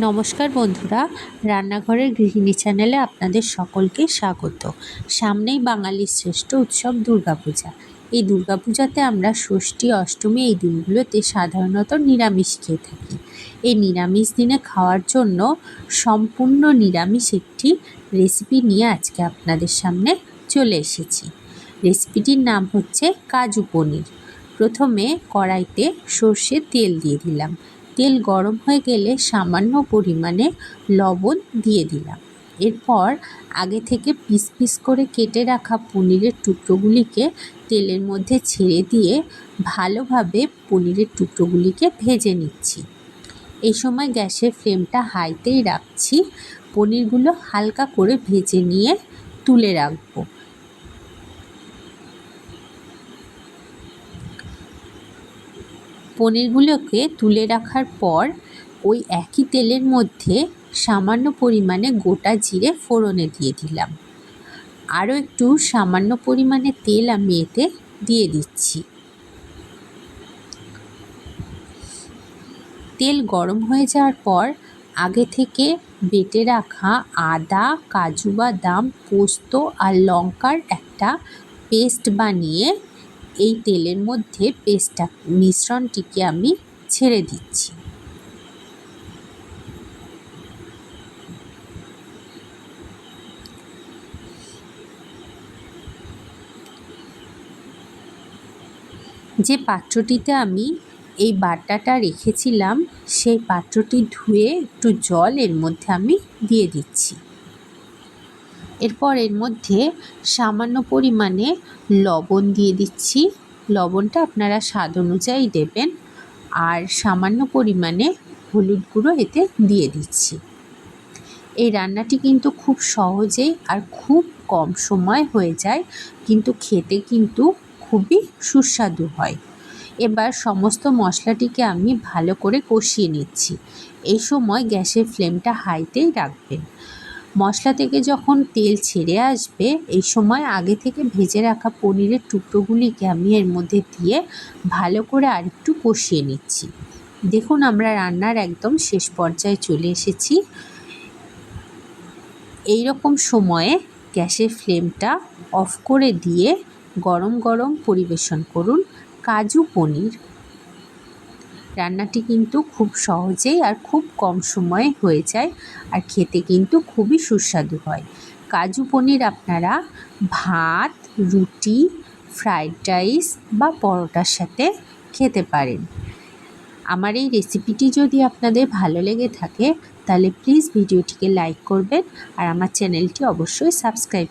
নমস্কার বন্ধুরা, রান্নাঘরের গৃহিণী চ্যানেলে আপনাদের সকলকে স্বাগত। সামনেই বাঙালির শ্রেষ্ঠ উৎসব দুর্গাপূজা। এই দুর্গাপূজাতে আমরা ষষ্ঠী, অষ্টমী এই দিনগুলোতে সাধারণত নিরামিষ খেয়ে থাকি। এই নিরামিষ দিনে খাওয়ার জন্য সম্পূর্ণ নিরামিষ একটি রেসিপি নিয়ে আজকে আপনাদের সামনে চলে এসেছি। রেসিপিটির নাম হচ্ছে কাজু পনির। প্রথমে কড়াইতে সর্ষের তেল দিয়ে দিলাম। তেল গরম হয়ে গেলে সামান্য পরিমাণে লবণ দিয়ে দিলাম। এরপর আগে থেকে পিস পিস করে কেটে রাখা পনিরের টুকরোগুলিকে তেলের মধ্যে ছেড়ে দিয়ে ভালোভাবে পনিরের টুকরোগুলিকে ভেজে নিচ্ছি। এই সময় গ্যাসের ফ্লেমটা হাইতেই রাখছি। পনিরগুলো হালকা করে ভেজে নিয়ে তুলে রাখব। পনিরগুলোকে তুলে রাখার পর ওই একই তেলের মধ্যে সামান্য পরিমাণে গোটা জিরে ফোড়নে দিয়ে দিলাম। আরও একটু সামান্য পরিমাণে তেল আমি এতে দিয়ে দিচ্ছি। তেল গরম হয়ে যাওয়ার পর আগে থেকে বেটে রাখা আদা, কাজু বাদাম, পোস্ত আর লঙ্কার একটা পেস্ট বানিয়ে এই তেলের মধ্যে পেস্টটা মিশ্রণটিকে আমি ছেড়ে দিচ্ছি। যে পাত্রটিতে আমি এই বাটাটা রেখেছিলাম, সেই পাত্রটি ধুয়ে একটু জল এর মধ্যে আমি দিয়ে দিচ্ছি। এরপর এর মধ্যে সামান্য পরিমাণে লবণ দিয়ে দিচ্ছি। লবণটা আপনারা স্বাদ অনুযায়ী দেবেন। আর সামান্য পরিমাণে হলুদ গুঁড়ো এতে দিয়ে দিচ্ছি। এই রান্নাটি কিন্তু খুব সহজেই আর খুব কম সময় হয়ে যায়, কিন্তু খেতে কিন্তু খুবই সুস্বাদু হয়। এবার সমস্ত মশলাটিকে আমি ভালো করে কষিয়ে নিচ্ছি। এই সময় গ্যাসের ফ্লেমটা হাইতেই রাখবেন। মশলা থেকে যখন তেল ছেড়ে আসবে, এই সময় আগে থেকে ভেজে রাখা পনিরের টুকরোগুলিকে আমি এর মধ্যে দিয়ে ভালো করে আরেকটু কষিয়ে নিচ্ছি। দেখুন, আমরা রান্নার একদম শেষ পর্যায়ে চলে এসেছি। এই রকম সময়ে গ্যাসের ফ্লেমটা অফ করে দিয়ে গরম গরম পরিবেশন করুন কাজু পনির। রান্নাটি কিন্তু খুব সহজেই আর খুব কম সময়ে হয়ে যায় আর খেতে কিন্তু খুবই সুস্বাদু হয়। কাজু পনির আপনারা ভাত, রুটি ফ্রাইড রাইস বা পরোটার সাথে খেতে পারেন। আমার এই রেসিপিটি যদি আপনাদের ভালো লেগে থাকে, তাহলে প্লিজ ভিডিওটিকে লাইক করবেন আর আমার চ্যানেলটি অবশ্যই সাবস্ক্রাইব